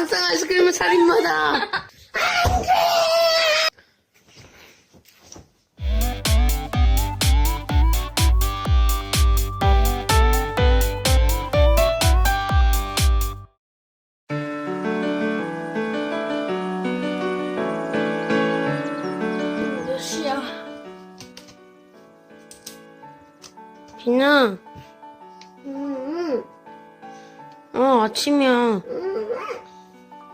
땅땅 아이스크림을 살인마다. 비나. 음, 어, 아침이야.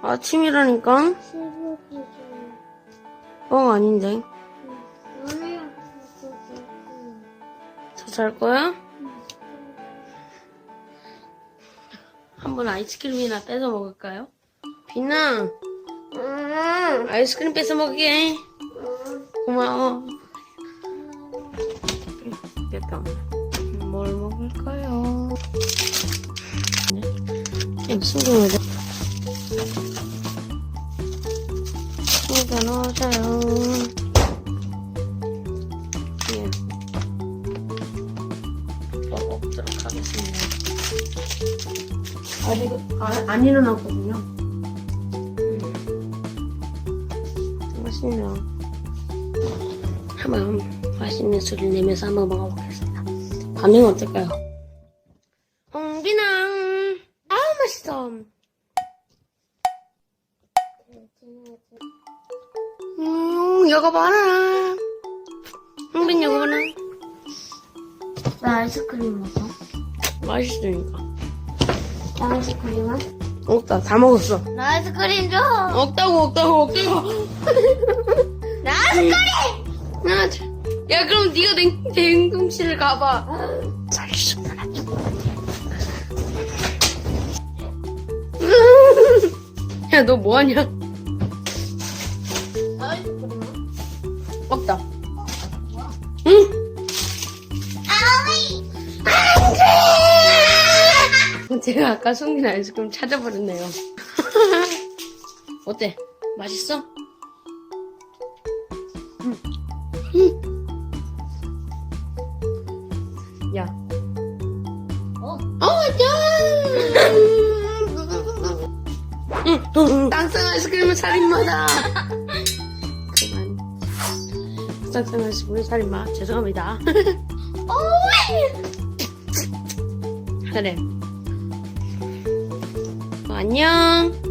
아침이라니까? 새벽이잖아. 어, 아닌데. 더잘 거야? 한번 아이스크림이나 뺏어 먹을까요? 비나, 음, 아이스크림 뺏어 먹게. 고마워. 됐다. 뭘 먹을까요? 네. 신경 신경 넣어줘요. 예. 먹도록 하겠습니다. 아직 안, 안 일어났거든요. 음. 맛있네요. 한번 맛있는 소리를 내면서 한번 먹어보겠습니다. 반응 어떨까요? 홍비낭 아우 맛있어. 음 이거 봐라. 홍빈 이거 봐라. 나 아이스크림 먹어. 맛있으니까. 나 아이스크림은? 없다 다 먹었어. 나 아이스크림 줘. 없다고 없다고 없다고. 나 아이스크림. 야, 자- 야 그럼 네가 냉, 냉동실을 가봐. 잘 있었나? 야 너 뭐하냐? 제가 아까 숨긴 아이스크림 찾아버렸네요. 어때? 맛있어? 응. 응. 야. 어? 어, 야! 응, 응, 땅땅 아이스크림은 살인마다. 그만. 땅땅 아이스크림 살인마. 죄송합니다. 오이. 그래. 어, 안녕.